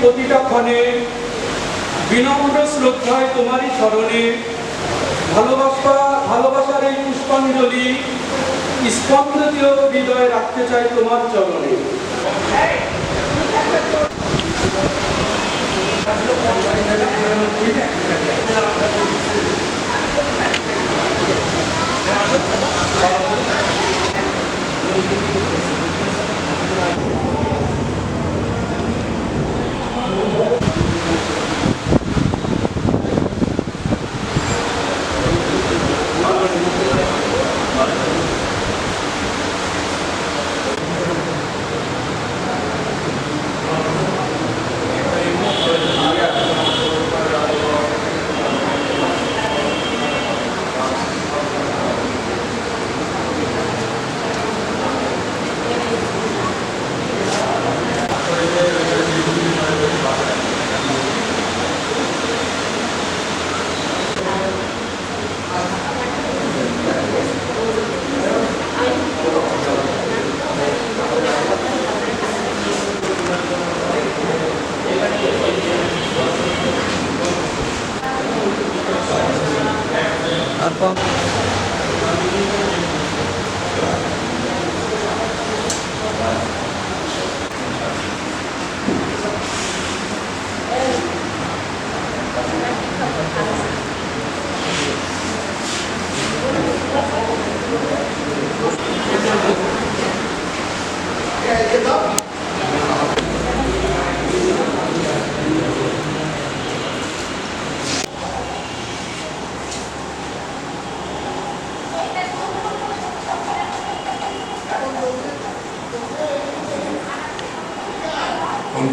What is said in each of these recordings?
প্রতিটা ক্ষণে বিনম্র শ্রদ্ধায় তোমারই স্মরণে ভালোবাসা, ভালোবাসার এই পুষ্পাঞ্জলি স্পন্দনীয় হৃদয়ে রাখতে চাই তোমার চরণে। কোন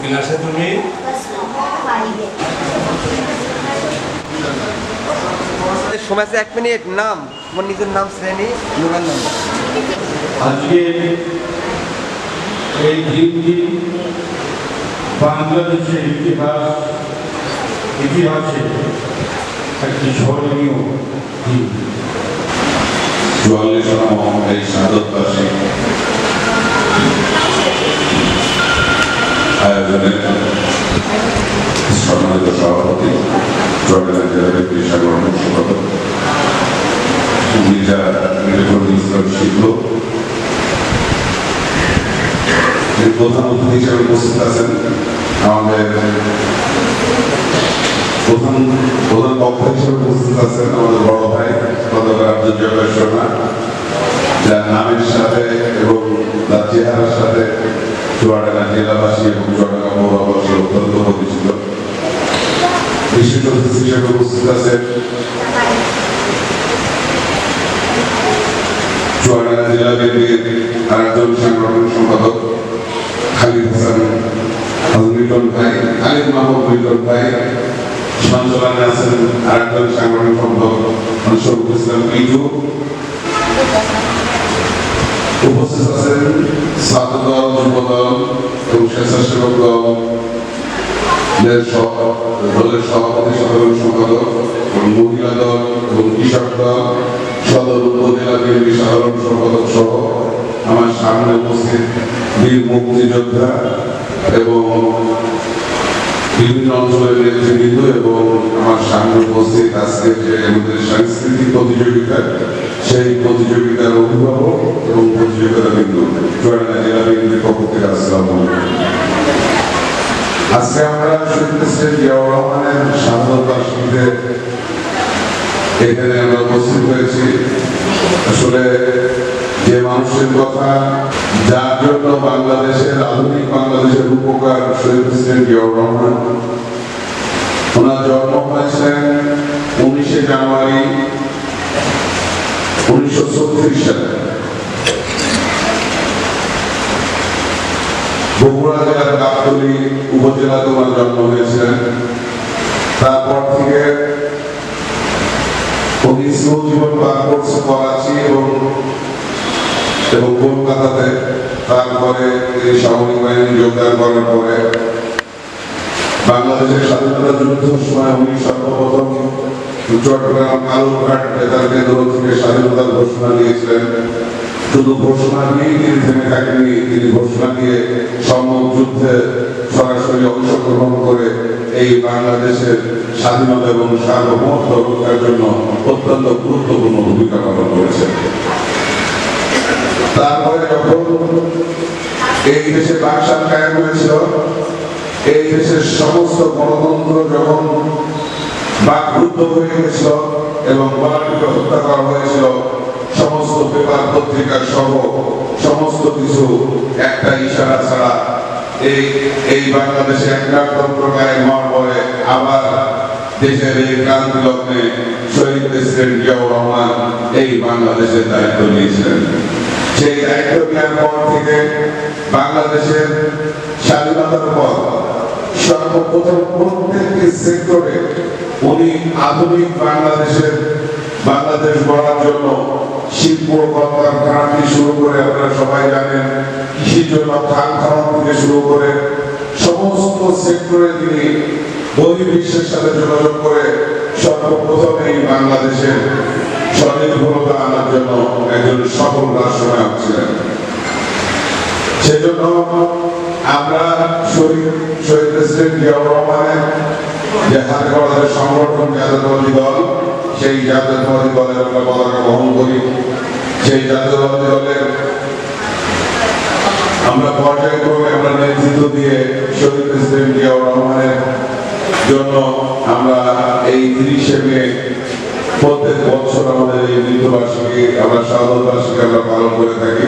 ক্লাসে তুমি? সময় আছে এক মিনিট নাম। তোমার নিজের নাম শ্রেণি মোবাইল নাম্বার আজকে এই দিনটি বাংলাদেশের ইতিহাস ইতিহাসে একটি স্মরণীয় দিন। চুয়াল্লিশতম এই আয়োজনের সম্মানিত সভাপতি প্রধান হিসেবে আছেন আমাদের হিসেবে আছেন বড় ভাই খন্দকার যার নামের সাথে এবং তার চেহারার সাথে চুয়াডাঙ্গা জেলাবাসী এবং চুয়াডাঙ্গা পৌরবাসী অত্যন্ত পরিচিত বিশেষ অতিথি হিসেবে উপস্থিত আছেন চুয়াডাঙ্গা জেলা বিএনপির আরেকজন সাংগঠনিক সম্পাদক, খালিদ হাসান মিটন ভাই, খালিদ মাহমুদ মিটন ভাই, সঞ্চালনে আছেন আরেকজন সাংগঠনিক সম্পাদক শরীফ ইসলাম পিজু উপস্থিত আছেন ছাত্র দল যুব দল এবং স্বেচ্ছাসেবক দল দলের সভাপতি সাধারণ সম্পাদক এবং মহিলা দল এবং কৃষক দল সদর উপজেলা বিএনপি সাধারণ সম্পাদক সহ আমার সামনে উপস্থিত বীর মুক্তিযোদ্ধা এবং বিভিন্ন অঞ্চলের নেতৃবৃন্দ এবং আমার সামনে উপস্থিত আজকে যে আমাদের সাংস্কৃতিক প্রতিযোগিতা সেই প্রতিযোগিতার অভিভাবক এবং প্রতিযোগিতা বিন্দু। চুয়াডাঙ্গা জেলা বিএনপির পক্ষ থেকে আসসালাম আজকে আমরা প্রেসিডেন্ট জিয়াউর রহমানের স্বাধীনতা বার্ষিকীতে এখানে আমরা উপস্থিত হয়েছি। আসলে যে মানুষের কথা, যার জন্য বাংলাদেশের, আধুনিক বাংলাদেশের উপকার শহীদ প্রেসিডেন্ট জিয়াউর রহমান, ওনার জন্ম হয়েছেন উনিশে জানুয়ারি উনিশশো ছত্রিশ সালে। বগুড়া জেলার গাবতলী উপজেলাতে ওনার জন্ম হয়েছিলেন তারপর থেকে কলকাতাতে তারপরে তিনি সামরিক করার পরে বাংলাদেশের স্বাধীনতা যুদ্ধের সময় উনি সর্বপ্রথম চট্টগ্রাম কালুরঘাট বেতার কেন্দ্র থেকে স্বাধীনতার ঘোষণা দিয়েছিলেন। শুধু ঘোষণা দিয়েই তিনি থেমে থাকেননি, তিনি ঘোষণা দিয়ে সম্মুখ যুদ্ধে সরাসরি অংশগ্রহণ করে এই বাংলাদেশের স্বাধীনতা এবং সার্বভৌমত্ব রক্ষার জন্য অত্যন্ত গুরুত্বপূর্ণ ভূমিকা পালন করেছেন। তারপরে যখন এই দেশে বাকশাল কায়েম হয়েছিল, এই দেশের সমস্ত গণতন্ত্র যখন বাকরুদ্ধ হয়ে গেছিল এবং গণতন্ত্র হত্যা করা হয়েছিল। সমস্ত পেপার পত্রিকা সহ সমস্ত কিছু একটা ইশারা ছাড়া এই এই বাংলাদেশে একনায়কতন্ত্র কায়েম হওয়ার পরে আবার দেশের এই ক্রান্তি লগ্নে শহীদ প্রেসিডেন্ট জিয়াউর রহমান এই বাংলাদেশের দায়িত্ব নিয়েছিলেন। সেই দায়িত্ব নেওয়ার পর থেকে বাংলাদেশের স্বাধীনতার পর সর্বপ্রথম প্রত্যেকটি সেক্টরে উনি আধুনিক বাংলাদেশের, বাংলাদেশ গড়ার জন্য শিল্প কলকারখানা থেকে শুরু করে, আপনারা সবাই জানেন, কৃষির জন্য খান খাওয়ান থেকে শুরু করে, সমস্ত সেক্টরে তিনি বহির্বিশ্বের সাথে যোগাযোগ করে সর্বপ্রথম এই বাংলাদেশের স্বনির্ভরতা আনার জন্য একজন সফল রাষ্ট্রনায়ক ছিলেন। সেজন্য আমরা শহীদ প্রেসিডেন্ট জিয়াউর রহমানের যে হাতে করা সংগঠন জাতীয়তাবাদী দল, সেই জাতীয়তাবাদী দলের আমরা পতাকা বহন করি। সেই জাতীয়তাবাদী দলের আমরা পর্যায়ক্রমে আমরা নেতৃত্ব দিয়ে শহীদ প্রেসিডেন্ট জিয়াউর রহমানের জন্য আমরা এই তিরিশে মে প্রত্যেক বছর আমাদের এই মৃত্যুবার্ষিকী, আমরা শাহাদত বার্ষিকী আমরা পালন করে থাকি।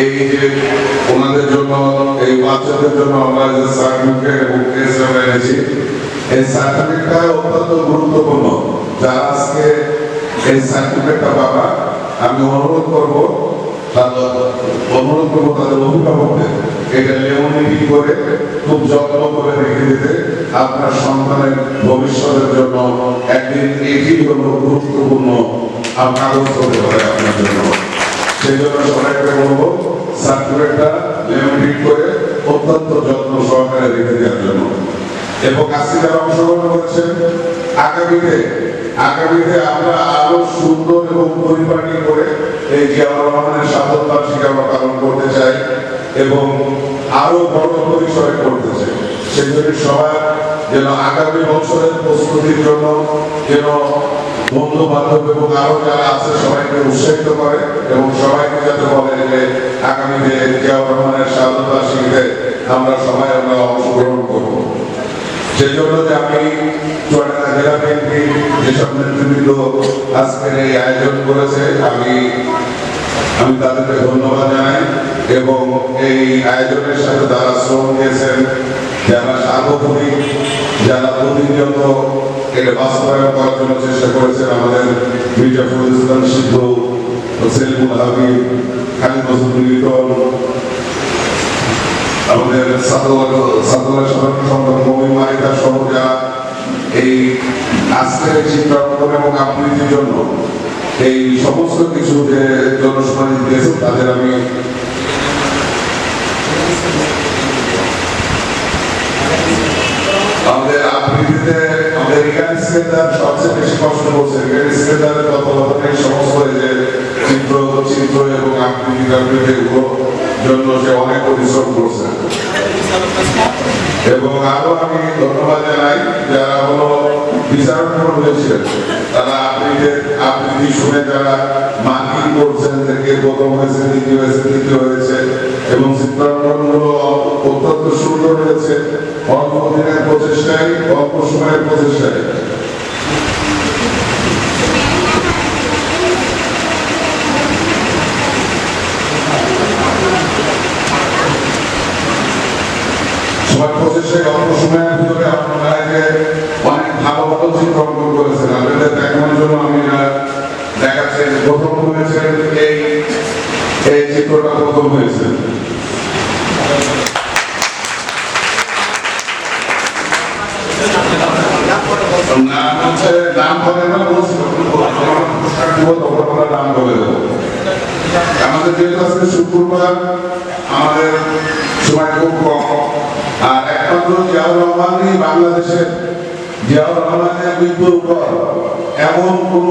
এই যে ওনাদের জন্য, এই বাচ্চাদের জন্য আমরা যে সার্টিফিকেট এবং টেস্ট এনেছি, এই সার্টিফিকেটটা অত্যন্ত গুরুত্বপূর্ণ। যারা আজকে এই সার্টিফিকেটটা পাবা আমি অনুরোধ করব তাদের অনুরোধ করব তাদের অভিভাবকদের, এটা লেমনিটি করে, খুব যত্ন করে রেখে দিতে, আপনার সন্তানের ভবিষ্যতের জন্য একদিন এটি হলো গুরুত্বপূর্ণ কাগজ হতে পারে আপনার জন্য। সেই জন্য সবাইকে বলব সার্টিফিকেটটা লেমিনেট করে অত্যন্ত যত্ন সহকারে রেখে দেওয়ার জন্য। এবং আজকে যারা অংশগ্রহণ করছেন। আগামীতে আগামীতে আমরা আরও সুন্দর এবং পরিপাটি করে এই জিয়াউর রহমানের সাধন বার্ষিকী আমরা পালন করতে চাই এবং আরও বড় পরিসরে করতে চাই। সেই জন্য যেন আগামী বছরের প্রস্তুতির জন্য যেন বন্ধু বান্ধব এবং আরও যারা আছে, সবাইকে উৎসাহিত করে এবং সবাইকে যাতে বলে যে আগামীতে জিয়াউর রহমানের বার্ষিকীতে আমরা সবাই আমরা অংশগ্রহণ করব। যে আমি চুয়াডাঙ্গা জেলা যেসব নেতৃবৃন্দ আজকের এই আয়োজন করেছে, আমি আমি তাদেরকে ধন্যবাদ জানাই। এবং এই আয়োজনের সাথে যারা শ্রম দিয়েছেন যারা সার্বভৌমিক, যারা প্রতিনিয়ত এটা বাস্তবায়ন করার জন্য চেষ্টা করেছেন, আমাদের মির্জা ফরিদ ইসলাম সিদ্ধু সেলিমুল হাবিব, খালিদ মসুদ লিটন আমাদের সাধারণ এই আজকের এই চিত্রাঙ্কন এবং আবৃত্তির জন্য এই সমস্ত কিছু যে জনসমাজ দিয়েছে তাদের আমি আবৃত্তিতে আমাদের রিগান সবচেয়ে বেশি কষ্ট করছে। রিগান স্কেদারের তত্ত্বাবধানে সমস্ত যে চিত্র চিত্র এবং আবৃত্তি এগুলো জন্য সে অনেক পরিশ্রম করছে। এবং আরও আমি ধন্যবাদ জানাই, যারা হলো বিচারক হয়েছিলেন তারা আবৃত্তি আবৃত্তি শুনে যারা মার্কিং করছেন যে কে প্রথম হয়েছে, দ্বিতীয় হয়েছে, তৃতীয় হয়েছে, এবং চিত্রাঙ্কনগুলো অত্যন্ত সুন্দর হয়েছে। অল্প দিনের প্রচেষ্টায় অল্প সময়ের প্রচেষ্টায় সবার প্রচেষ্টায় অল্প সময়ের ভিতরে ভালো ভালো চিত্র করেছেন। আপনাদের দেখানোর জন্য আমি এটা দেখাচ্ছি। প্রথম হয়েছে এই এই চিত্রটা প্রথম হয়েছে। নাম হচ্ছে নাম বলে না নাম বলে আমাদের যেহেতু আজকে শুক্রবার আমাদের সময় খুব কম আর একমাত্র জিয়াউর রহমানই বাংলাদেশের জিয়াউর রহমানের মৃত্যুর পর এমন কোন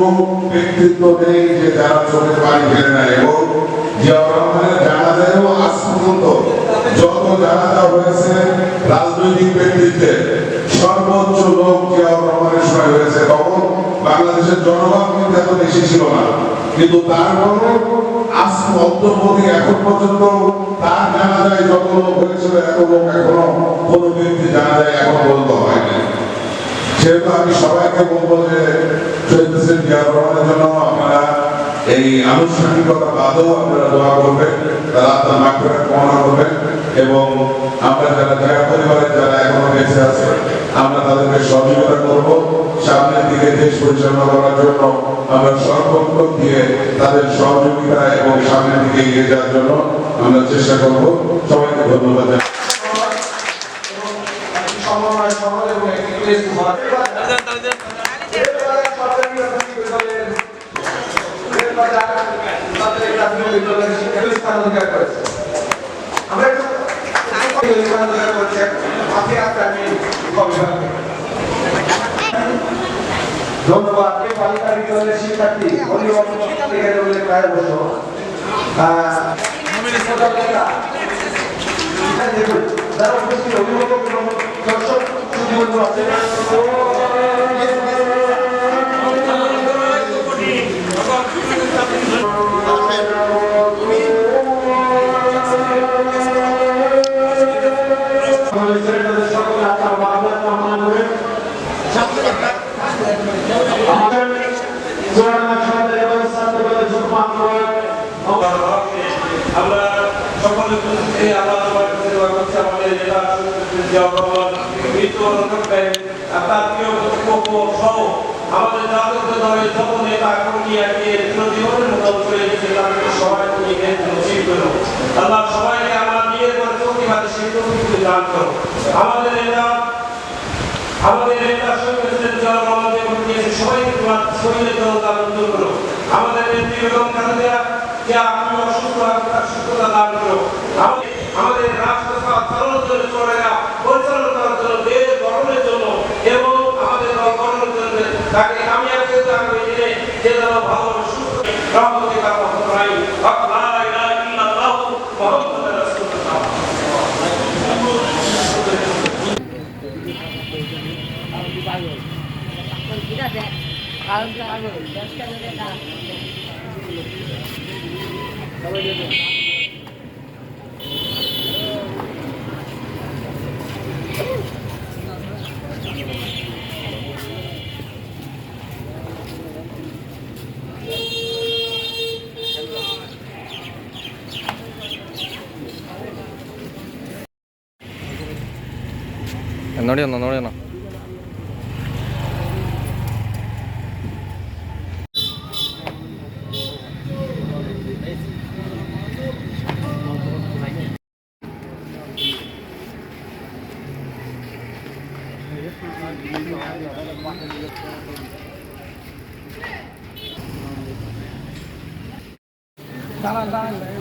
ব্যক্তিত্ব নেই যে যারা চোখে পানি ফেলে না এবং জিয়াউর রহমানের জানাজায়ও আজ পর্যন্ত যত জানাজা হয়েছে রাজনৈতিক ব্যক্তিত্বের সর্বোচ্চ লোক জিয়াউর রহমানের সময় হয়েছে তখন বাংলাদেশের জনগণ বেশি ছিল না। কিন্তু তারপরও আজ অন্তর্বর্তী এখন পর্যন্ত তার জানা যায় যত লোক হয়েছিল, এত লোক এখনও কোন ব্যক্তি জানা যায় এখন পর্যন্ত হয়নি সেহেতু আমি সবাইকে বলব যে চলতেছে জিয়াউর জন্য। আপনারা এই এবং আমরা যারা যারা এখনও বেঁচে আমরা তাদেরকে সহযোগিতা করব সামনের দিকে দেশ পরিচালনা করার জন্য। আমরা সর্বক্ষণ দিয়ে তাদের সহযোগিতা এবং সামনের দিকে এগিয়ে যাওয়ার জন্য আমরা চেষ্টা করব। সবাইকে ধন্যবাদ তাদের প্রাথমিক বিদ্যালয়ের শিক্ষার্থী স্থান অধিকার করেছে। আমরা একটু স্থান অধিকার করেছি। আজকে আজকে আমি অভিভাবক। ধন্যবাদ এই বিদ্যালয়ের শিক্ষার্থী অভিভাবক থেকে দলের প্রায় বছর। যারা উপস্থিত অভিভাবক এবং দর্শক সুদীবন্ধু আছে আমাদের ছেলেমেয়েদের সকলে আপনার বাংলা কামনা করে আমাদের জোরানা সমাজের এবং ছাত্রদের জন্য আমরা আমরা সকলে বুঝতে আল্লাহ তোমার কাছে দোয়া করছি আমাদের নেতা জগন্নাথ মৃত্যুবরণ করবেন তার প্রিয় বক্তব্য সহ আমাদের জাতীয় দলের যত নেতা কর্মী আজকে চিরজীবনের মতো চলে গেছে। তাদেরকে সবাই তুমি নসিব করো আল্লাহ সবাইকে আমার বিয়ের পর প্রতিবাদে সেই প্রতিক্রিয়া দান করো আমাদের নেতা আমাদের নেতা শহীদ রহমানের প্রতি এসে সবাইকে তোমার শরীরে জনতা মঞ্জুর করো আমাদের নেত্রী বেগম খালেদা যে আপনি অসুস্থ তার সুস্থতা দান করো আমাদের আমাদের রাষ্ট্র চালানোর জন্য চলেরা পরিচালনা করার জন্য দেশ গঠনের জন্য এবং আমাদের দল গঠনের জন্য তাকে কামিয়াব করতে আগামী দিনে যে যেন ভালো সুস্থ রহমতে কাজ করাই আল্লাহ ইলাহা ইল্লাল্লাহ, মুহাম্মাদুর রাসূলুল্লাহ। 乗るよな乗るよな当然当然。